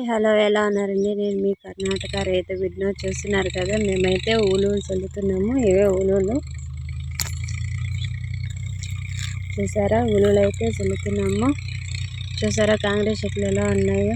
Hi hello ఎలా ఉన్నారండి? నేను మీ కర్ణాటక రైతు బిడ్డను చూస్తున్నారు కదా మేమైతే ఊలూలు చల్లుతున్నాము. ఇవే ఊలూలు చూసారా? ఊలూలు అయితే చల్లుతున్నాము. చూసారా? కాంగ్రెస్ చెట్లు ఎలా ఉన్నాయో?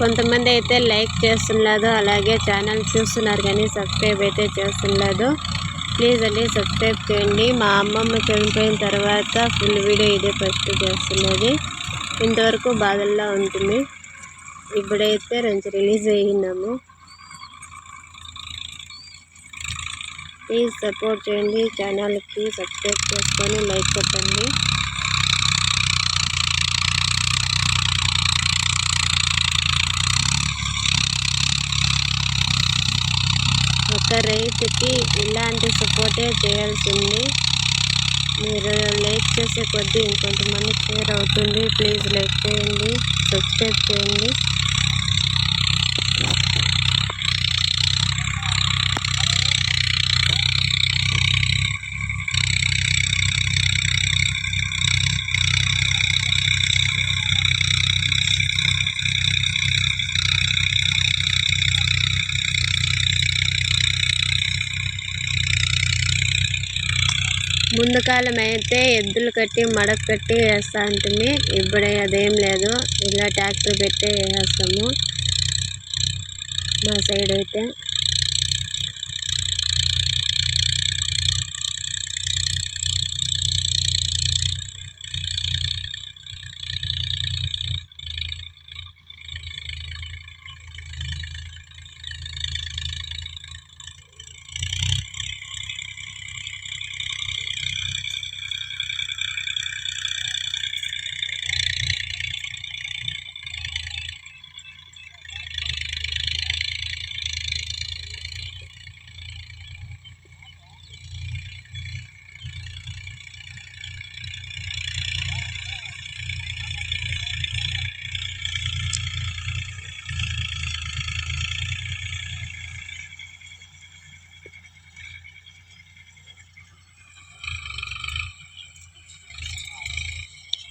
కొంతమంది అయితే లైక్ చేస్తున్నారు అలాగే ఛానల్ చూస్తున్నారు కానీ సబ్స్క్రైబ్ అయితే చేస్తున్నారు. ప్లీజ్ అండి సబ్స్క్రైబ్ చేయండి. మా అమ్మమ్మ చనిపోయిన తర్వాత ఫుల్ వీడియో ఇదే ఫస్ట్ చేస్తున్నది. ఇంతవరకు బాధల్లో ఉంటుంది. ఇప్పుడైతే రెండు రిలీజ్ అయ్యిందాము ప్లీజ్ సపోర్ట్ చేయండి. ఛానల్కి సబ్స్క్రైబ్ చేసుకొని లైక్ కొట్టండి. ఒక రైతుకి ఇలాంటి సపోర్టే చేయాల్సింది. మీరు లైక్ చేసే కొద్దీ ఇంకొంతమంది షేర్ అవుతుంది. ప్లీజ్ లైక్ చేయండి సబ్స్క్రైబ్ చేయండి. ముందు కాలమైతే ఎద్దులు కట్టి మడక కట్టి వేస్తా ఉంటుంది ఇప్పుడు అదేం లేదు. ఇలా ట్రాక్టర్ పెట్టి వేస్తాము. మా సైడ్ అయితే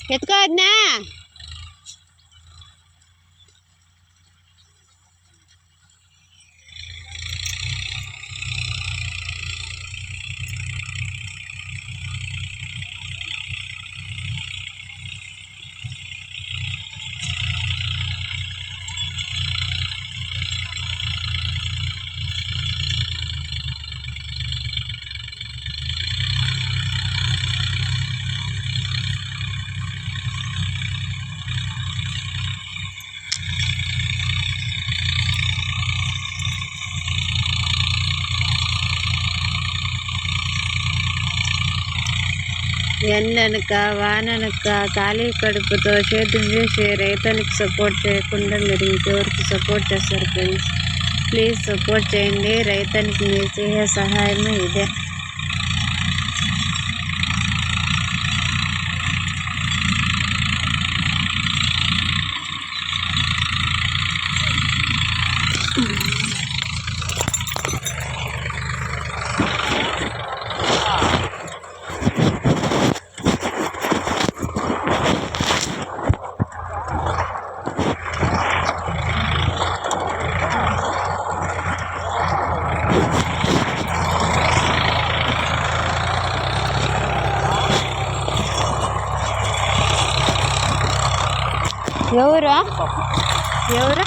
Get good na. ఎండనక వాననక ఖాళీ కడుపుతో చేతులు చేసే రైతులకు సపోర్ట్ చేయకుండా మీరు ఇంకెవరికి సపోర్ట్ చేస్తారు ఫ్రెండ్స్ ప్లీజ్ సపోర్ట్ చేయండి. రైతానికి మీరు చేసే సహాయం ఇదే. ఎవరు? ఎవరు?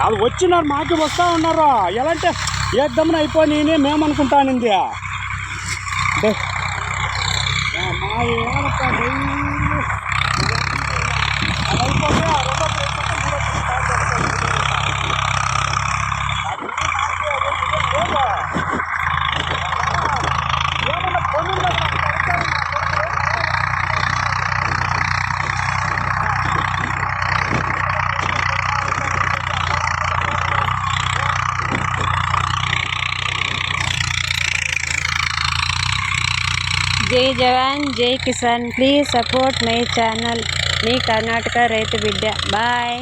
వాళ్ళు వచ్చినారు మాకు వస్తూ ఉన్నారు? ఎలా అంటే ఏద్దాం అయిపోయి మేము అనుకుంటానింది మా ఏడప్ప జై జవాన్ జై Kisan. Please support my channel. మీ కర్ణాటక రైతు బిడ్డ. బాయ్.